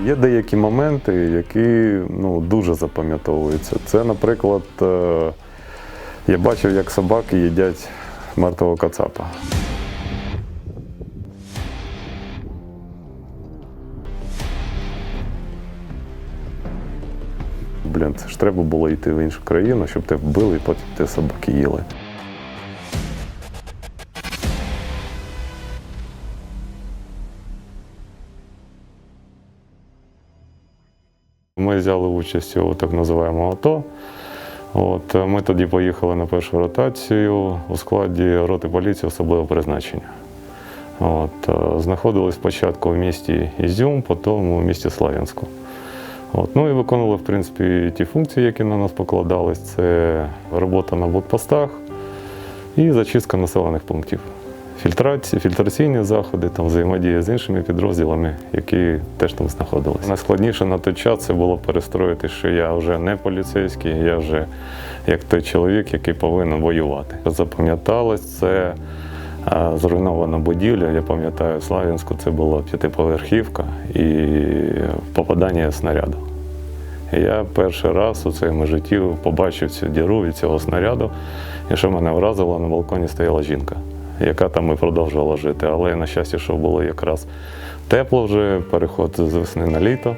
Є деякі моменти, які ну, дуже запам'ятовуються. Це, наприклад, е, я бачив, як собаки їдять мертвого кацапа. Блін, це ж треба було йти в іншу країну, щоб тебе вбили і потім ти собаки їли. Ми взяли участь у так називаємо АТО. От, е, ми тоді поїхали на першу ротацію у складі роти поліції особливого призначення. От, е, знаходились спочатку в місті Ізюм, потім у місті Слав'янську. От, ну і виконували, в принципі, ті функції, які на нас покладались. Це робота на блокпостах і зачистка населених пунктів. Фільтрації, фільтраційні заходи, там взаємодія з іншими підрозділами, які теж там знаходилися. Найскладніше на той час це було перестроїти, що я вже не поліцейський, я вже як той чоловік, який повинен воювати. Запам'яталось це зруйнована будівля. Я пам'ятаю, в Слав'янську це була п'ятиповерхівка і попадання снаряду. Я перший раз у своєму житті побачив цю діру від цього снаряду. І що мене вразило, на балконі стояла жінка, яка там і продовжувала жити. Але на щастя, що було якраз тепло вже, переход з весни на літо.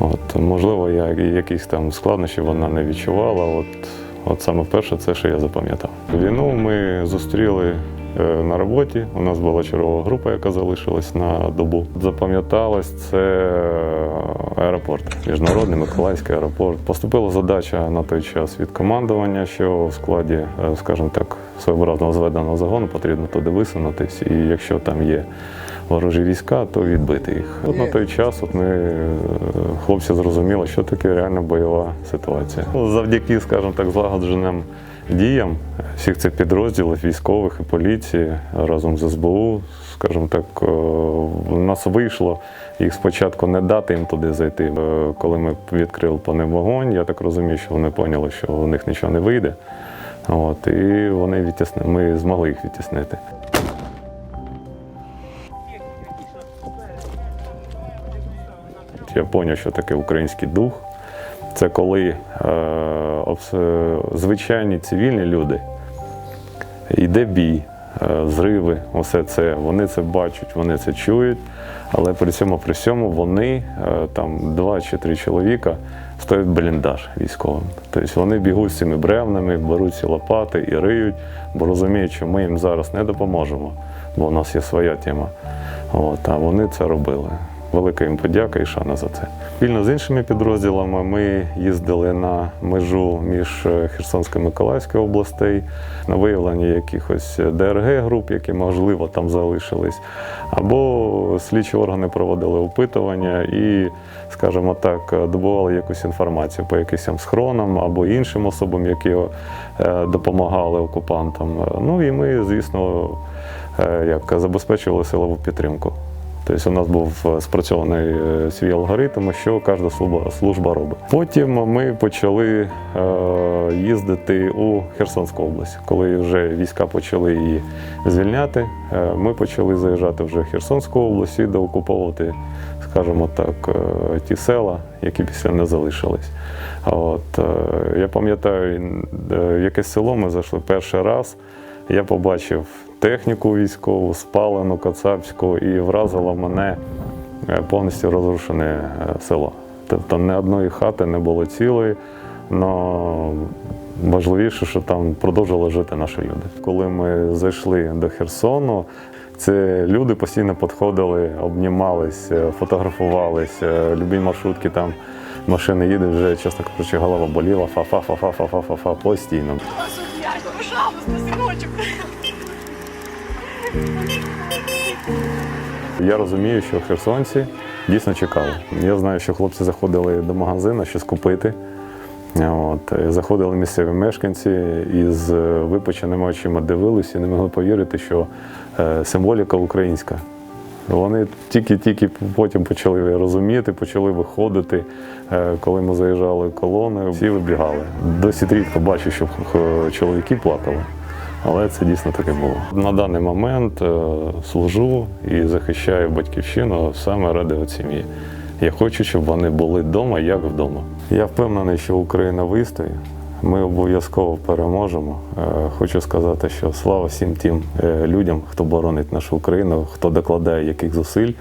От, можливо, я якісь там складнощі вона не відчувала. От, от саме перше, це що я запам'ятав. Війну ми зустріли е, на роботі. У нас була чергова група, яка залишилась на добу. Запам'яталось це е, аеропорт, міжнародний Миколаївський аеропорт. Поступила задача на той час від командування, що в складі, е, скажімо так, своєобразного зведеного загону потрібно туди висунутись. І якщо там є ворожі війська, то відбити їх. От на той час от ми е, хлопці зрозуміли, що таке реально бойова ситуація. Ну, Завдяки, скажімо так, злагодженим діям всіх цих підрозділів, військових і поліції разом з СБУ, скажімо так, е, у нас вийшло їх спочатку не дати їм туди зайти. Е, Коли ми відкрили по ним вогонь, я так розумію, що вони поняли, що у них нічого не вийде. От, і вони відтісни, ми змогли їх відтіснити. Я зрозумів, що таке український дух. Це коли е, звичайні цивільні люди, йде бій, зриви, усе це. Вони це бачать, вони це чують, але при цьому при всьому вони, е, там два чи три чоловіка, стоять бліндаж військовим. Тобто вони бігуть з цими бревнами, беруть ці лопати і риють, бо розуміють, що ми їм зараз не допоможемо, бо у нас є своя тема. От, а вони це робили. Велика їм подяка і шана за це. Спільно з іншими підрозділами ми їздили на межу між е, Херсонською і Миколаївською областей на виявлення якихось ДРГ груп, які можливо там залишились, або слідчі органи проводили опитування і, скажімо так, добували якусь інформацію по якимось схронам або іншим особам, які е, допомагали окупантам. Ну і ми, звісно, е, як забезпечували силову підтримку. Тобто у нас був е, спрацьований е, свій алгоритм, що кожна служба, робить. Потім ми почали е, їздити у Херсонську область. Коли вже війська почали її звільняти, ми почали заїжджати вже в Херсонську область і доокуповувати, скажімо так, ті села, які після не залишились. От, я пам'ятаю, в якесь село ми зайшли перший раз. Я побачив техніку військову, спалену кацапську, і вразило мене е, повністю розрушене е, село. Тобто ні одної хати не було цілої, але важливіше, що там продовжували жити наші люди. Коли ми зайшли до Херсону, це люди постійно підходили, обнімались, е, фотографувались, любі маршрутки там. Машини їдуть, вже, чесно кажучи, голова боліла, фа-фа-фа-фа-фа-фа-фа постійно. Пожалуйста, сыночек. Я розумію, що херсонці дійсно чекали. Я знаю, що хлопці заходили до магазину щось купити. От, заходили місцеві мешканці і з випученими очима дивилися і не могли повірити, що е, символіка українська. Вони тільки-тільки потім почали розуміти, почали виходити. Е, Коли ми заїжджали колоною, всі вибігали. Досить рідко бачу, щоб е, чоловіки плакали. Але це дійсно таке було. На даний момент е, служу і захищаю батьківщину саме ради сім'ї. Я хочу, щоб вони були вдома, як вдома. Я впевнений, що Україна вистоїть. Ми обов'язково переможемо. Е, Хочу сказати, що слава всім тим е, людям, хто боронить нашу Україну, хто докладає яких зусиль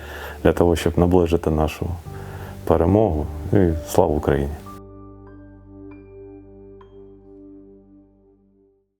для того, щоб наближити нашу перемогу. І слава Україні!